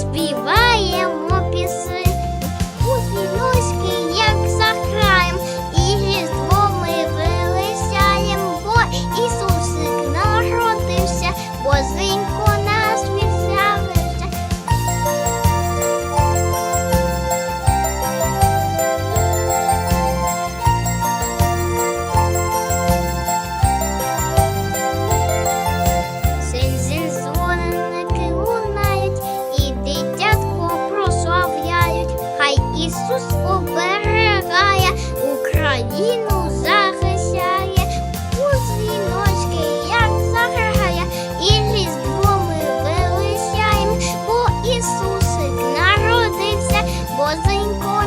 співаємо піси, у вілюськи, як за краєм, і різдво ми велисяєм, бо Ісусик народився, бо зиньку оберегає, Україну захищає, у дзвіночки, як заграє, і різдво ми величаєм, бо Ісусик народився, бо зенько.